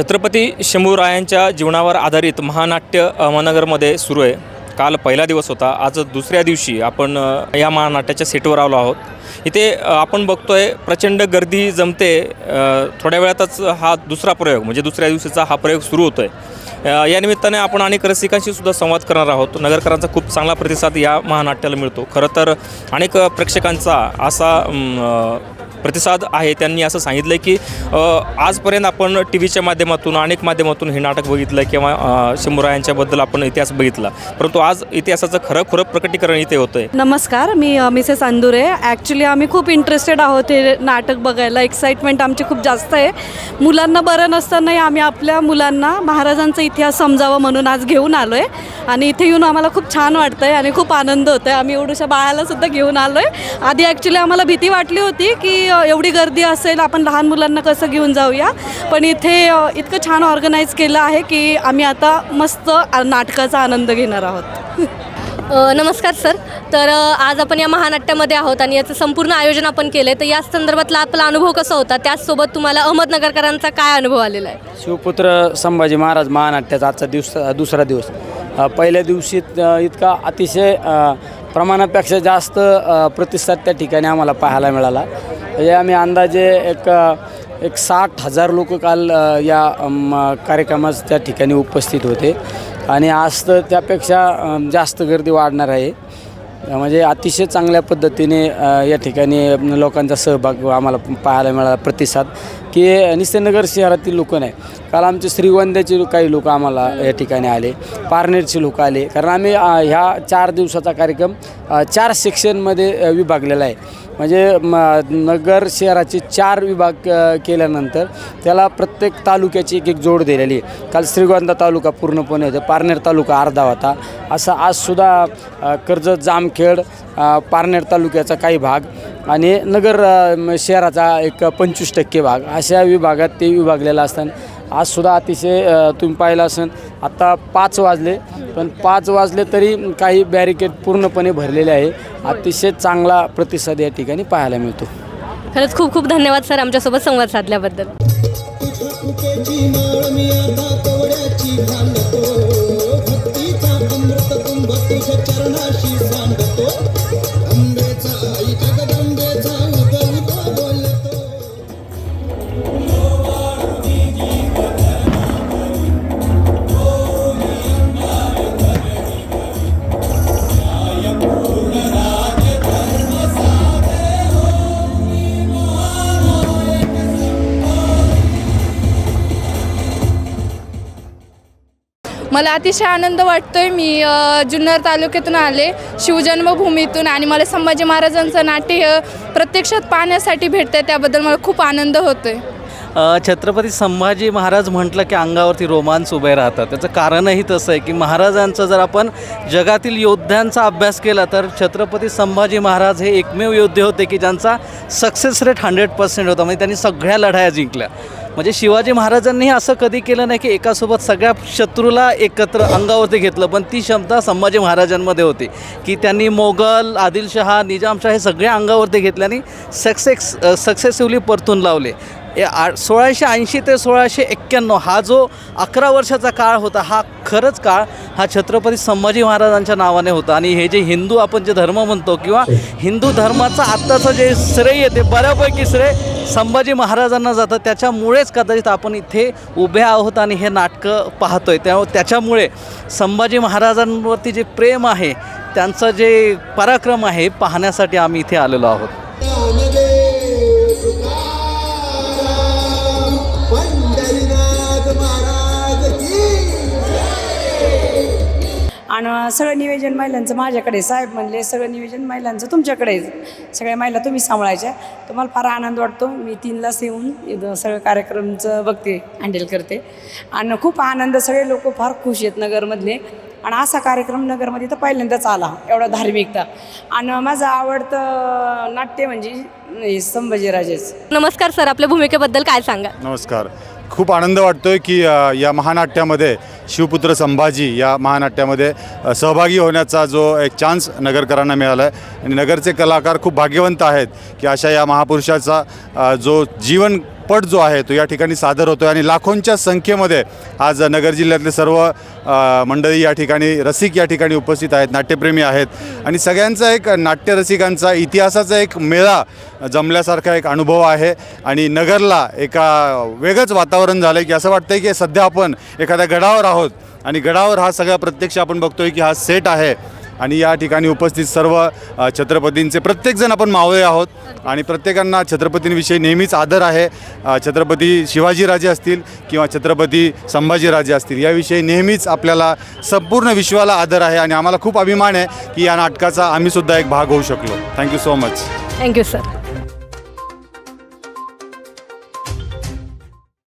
छत्रपती शंभूरायांच्या जीवनावर आधारित महानाट्य अहमदनगरमध्ये सुरू आहे. काल पहिला दिवस होता. आज दुसऱ्या दिवशी आपण या महानाट्याच्या सेटवर आलो आहोत. इथे आपण बघतोय प्रचंड गर्दी जमते. थोड्या वेळातच हा दुसरा प्रयोग म्हणजे दुसऱ्या दिवशीचा हा प्रयोग सुरू होतो आहे या निमित्ताने आपण अनेक रसिकांशी सुद्धा संवाद करणार आहोत. नगरकरांचा खूप चांगला प्रतिसाद या महानाट्याला मिळतो. खरं तर अनेक प्रेक्षकांचा असा प्रतिसाद आहे. त्यांनी असं सांगितलं की आजपर्यंत आपण टी व्हीच्या माध्यमातून अनेक माध्यमातून हे नाटक बघितलं किंवा अ, शंभूरायांच्याबद्दल आपण इतिहास बघितला. परंतु आज इतिहासाचं खरं खरं प्रकटीकरण इथे होतंय. आहे नमस्कार मी मिसेस अंदुरे. ॲक्च्युली आम्ही खूप इंटरेस्टेड आहोत हे नाटक बघायला. एक्साइटमेंट आमची खूप जास्त आहे. मुलांना बरं नसतानाही आम्ही आपल्या मुलांना महाराजांचा इतिहास समजावा म्हणून आज घेऊन आलो आहे आणि इथे येऊन आम्हाला खूप छान वाटतं आहे आणि खूप आनंद होतो आहे आम्ही एवढ्याशा बाळाला सुद्धा घेऊन आलो आहे आधी ॲक्च्युली आम्हाला भीती वाटली होती की एवढी गर्दी असेल आपण लहान मुलांना कसं घेऊन जाऊया? पण इथे इतकं छान ऑर्गनाईज केलं आहे की आम्ही आता मस्त नाटकाचा आनंद घेणार आहोत. नमस्कार सर. तर आज आपण या महानाट्यामध्ये आहोत आणि याचं संपूर्ण आयोजन आपण केलं आहे तर या संदर्भातला आपला अनुभव कसा होता? त्याचसोबत तुम्हाला अहमदनगरकरांचा काय अनुभव आलेला आहे? शिवपुत्र संभाजी महाराज महानाट्याचा आजचा दिवस दुसरा दिवस. पहिल्या दिवशी इतका अतिशय प्रमाणापेक्षा जास्त प्रतिसाद त्या ठिकाणी आम्हाला पाहायला मिळाला. म्हणजे आम्ही अंदाजे एक एक साठ हजार लोक काल या कार्यक्रमास त्या ठिकाणी उपस्थित होते. आणि आज तर त्यापेक्षा जास्त गर्दी वाढणार आहे. म्हणजे अतिशय चांगल्या पद्धतीने या ठिकाणी लोकांचा सहभाग आम्हाला पाहायला मिळाला प्रतिसाद. की निस्तेनगर शहरातील लोक नाही. काल आमचे श्रीगोंद्याचे काही लोक आम्हाला या ठिकाणी आले. पारनेरचे लोक आले. कारण आम्ही ह्या चार दिवसाचा कार्यक्रम चार सेक्शनमध्ये विभागलेला आहे. म्हणजे म नगर शहराचे चार विभाग केल्यानंतर त्याला प्रत्येक तालुक्याची एक एक जोड दिलेली आहे. काल श्रीगोंदा तालुका पूर्णपणे होता. पारनेर तालुका अर्धा होता. असं आजसुद्धा अ, कर्जत जामखेड पारनेर तालुक्याचा काही भाग आणि नगर शहराचा एक पंचवीस टक्के भाग. अशा विभागात ते विभागलेलं असताना आजसुद्धा अतिशय तुम्ही पाहिलं असेल आत्ता पाच वाजले. पण पाच वाजले तरी काही बॅरिकेड पूर्णपणे भरलेले आहे. अतिशय चांगला प्रतिसाद या ठिकाणी पाहायला मिळतो. खरंच खूप खूप धन्यवाद सर आमच्यासोबत संवाद साधल्याबद्दल. मला अतिशय आनंद वाटतोय मी जुन्नर तालुक्यातून आले शिवजन्मभूमीतून आणि मला संभाजी महाराजांचं नाट्य प्रत्यक्षात पाहण्यासाठी भेटतं त्याबद्दल मला खूप आनंद होतोय. छत्रपती संभाजी महाराज म्हटलं की अंगावरती रोमांच उभे राहतात. त्याचं कारणही तसं आहे की महाराजांचं जर आपण जगातील योद्ध्यांचा अभ्यास केला तर छत्रपती संभाजी महाराज हे एकमेव योद्धे होते की ज्यांचा सक्सेस रेट हंड्रेड पर्सेंट होता. म्हणजे त्यांनी सगळ्या लढाया जिंकल्या. म्हणजे शिवाजी महाराजांनी असं कधी केलं नाही की एकासोबत सगळ्या शत्रूला एकत्र अंगावरती घेतलं पण ती क्षमता संभाजी महाराजांमध्ये होती. की त्यांनी मोगल आदिलशहा निजामशाह हे सगळे अंगावरती घेतल्याने सक्सेस सक्सेसिव्हली परतून लावले. ए आ सोळाशे ऐंशी ते सोळाशे एक्क्याण्णव हा जो अकरा वर्षाचा काळ होता हा खरंच काळ हा छत्रपती संभाजी महाराजांच्या नावाने होता. आणि हे जे हिंदू आपण जे धर्म म्हणतो किंवा हिंदू धर्माचं आत्ताचं जे श्रेय येते ते बऱ्यापैकी श्रेय संभाजी महाराजांना जातं. त्याच्यामुळेच कदाचित आपण इथे उभे आहोत आणि हे नाटकं पाहतोय. त्या त्याच्यामुळे संभाजी महाराजांवरती जे प्रेम आहे त्यांचं जे पराक्रम आहे पाहण्यासाठी आम्ही इथे आलेलो आहोत. आणि सगळं नियोजन महिलांचं माझ्याकडे साहेब म्हणले सगळं नियोजन महिलांचं तुमच्याकडे. सगळ्या महिला तुम्ही सांभाळायच्या. तुम्हाला फार आनंद वाटतो. मी तीनलाच येऊन इथं सगळं कार्यक्रमचं बघते हँडल करते. आणि खूप आनंद सगळे लोक फार खुश आहेत नगरमधले. आणि असा कार्यक्रम नगरमध्ये तर पहिल्यांदाच आला एवढा धार्मिकता. आणि माझं आवडतं नाट्य म्हणजे संभाजीराजेच. नमस्कार सर आपल्या भूमिकेबद्दल काय सांगा नमस्कार. खूप आनंद वाटतोय की या महानाट्यामध्ये शिवपुत्र संभाजी या महानाट्यामध्ये सहभागी होण्याचा जो एक चान्स नगरकरांना मिळाला आहे आणि नगरचे कलाकार खूप भाग्यवंत आहेत की अशा या महापुरुषाचा जो जीवन पट जो आहे तो या ठिकाणी सादर होतो आहे आणि लाखोंच्या संख्येमध्ये आज नगर जिल्ह्यातले सर्व मंडळी या ठिकाणी रसिक या ठिकाणी उपस्थित आहेत नाट्यप्रेमी आहेत. आणि सगळ्यांचा एक नाट्यरसिकांचा इतिहासाचा एक मेळा जमल्यासारखा एक अनुभव आहे. आणि नगरला एका वेगळंच वातावरण झालं आहे की असं वाटतं की सध्या आपण एखाद्या गडावर आहोत. आणि गडावर हा सगळा प्रत्यक्ष आपण बघतोय की हा सेट आहे. आणि या ठिकाणी उपस्थित सर्व छत्रपतींचे प्रत्येकजण आपण मावळे आहोत. आणि प्रत्येकांना छत्रपतींविषयी नेहमीच आदर आहे. छत्रपती शिवाजीराजे असतील किंवा छत्रपती संभाजीराजे असतील याविषयी नेहमीच आपल्याला संपूर्ण विश्वाला आदर आहे आणि आम्हाला खूप अभिमान आहे की या नाटकाचा आम्हीसुद्धा एक भाग होऊ शकलो. Thank you so much thank you sir